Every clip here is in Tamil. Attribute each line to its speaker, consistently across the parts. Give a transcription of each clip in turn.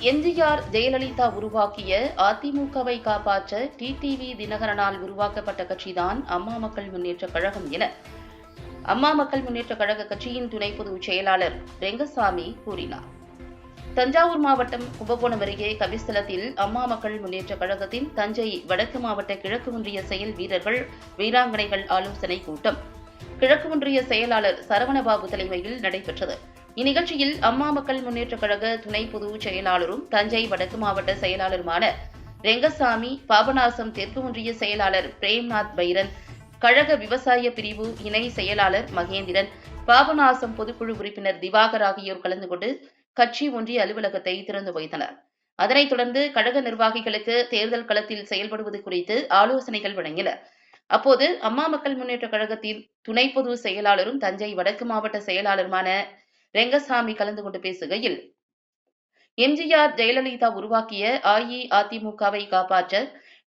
Speaker 1: எம்ஜிஆர் ஜெயலலிதா உருவாக்கிய அதிமுகவை காப்பாற்ற டிடிவி தினகரனால் உருவாக்கப்பட்ட கட்சிதான் அம்மா மக்கள் முன்னேற்ற கழகம் என அம்மா மக்கள் முன்னேற்ற கழக கட்சியின் துணை பொதுச் செயலாளர் ரெங்கசாமி கூறினார். தஞ்சாவூர் மாவட்டம் கும்பகோணம் அருகே கபிஸ்தலத்தில் அம்மா மக்கள் முன்னேற்ற கழகத்தின் தஞ்சை வடக்கு மாவட்ட கிழக்கு ஒன்றிய செயல் வீரர்கள் வீராங்கனைகள் ஆலோசனை கூட்டம். கிழக்கு ஒன்றிய செயலாளர் சரவணபாபு தலைமையில் நடைபெற்றது. இந்நிகழ்ச்சியில் அம்மா மக்கள் முன்னேற்றக் கழக துணை பொதுச் செயலாளரும் தஞ்சை வடக்கு மாவட்ட செயலாளருமான ரெங்கசாமி பாபநாசம் தெற்கு ஒன்றிய செயலாளர் பிரேம்நாத் பைரன் கழக விவசாய பிரிவு இணை செயலாளர் மகேந்திரன் பாபநாசம் பொதுக்குழு உறுப்பினர் திவாகர் ஆகியோர் கலந்து கொண்டு கட்சி ஒன்றிய அலுவலகத்தை திறந்து வைத்தனர். அதனைத் தொடர்ந்து கழக நிர்வாகிகளுக்கு தேர்தல் களத்தில் செயல்படுவது குறித்து ஆலோசனைகள் வழங்கினர் அப்போது அம்மா மக்கள் முன்னேற்ற கழகத்தின் துணை பொது செயலாளரும் தஞ்சை வடக்கு மாவட்ட செயலாளருமான ரெங்கசாமி கலந்து கொண்டு பேசுகையில் எம்ஜிஆர் ஜெயலலிதா உருவாக்கிய அஇஅதிமுகவை காப்பாற்ற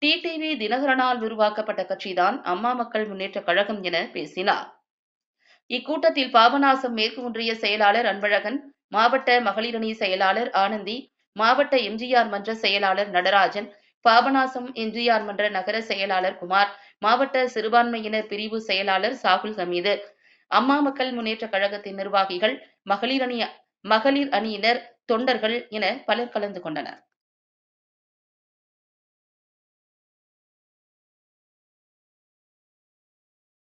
Speaker 1: டிடிவி தினகரனால் உருவாக்கப்பட்ட கட்சிதான் அம்மா மக்கள் முன்னேற்ற கழகம் என பேசினார். இக்கூட்டத்தில் பாபநாசம் மேற்கு ஒன்றிய செயலாளர் அன்பழகன் மாவட்ட மகளிரணி செயலாளர் ஆனந்தி மாவட்ட எம்ஜிஆர் மன்ற செயலாளர் நடராஜன் பாபநாசம் எம்ஜிஆர் மன்ற நகர செயலாளர் குமார் மாவட்ட சிறுபான்மையினர் பிரிவு செயலாளர் சாகுல் ஹமீது அம்மா மக்கள் முன்னேற்ற கழகத்தின் நிர்வாகிகள் மகளிர் அணி மகளிர் அணியினர் தொண்டர்கள் என பலர் கலந்து கொண்டனர்.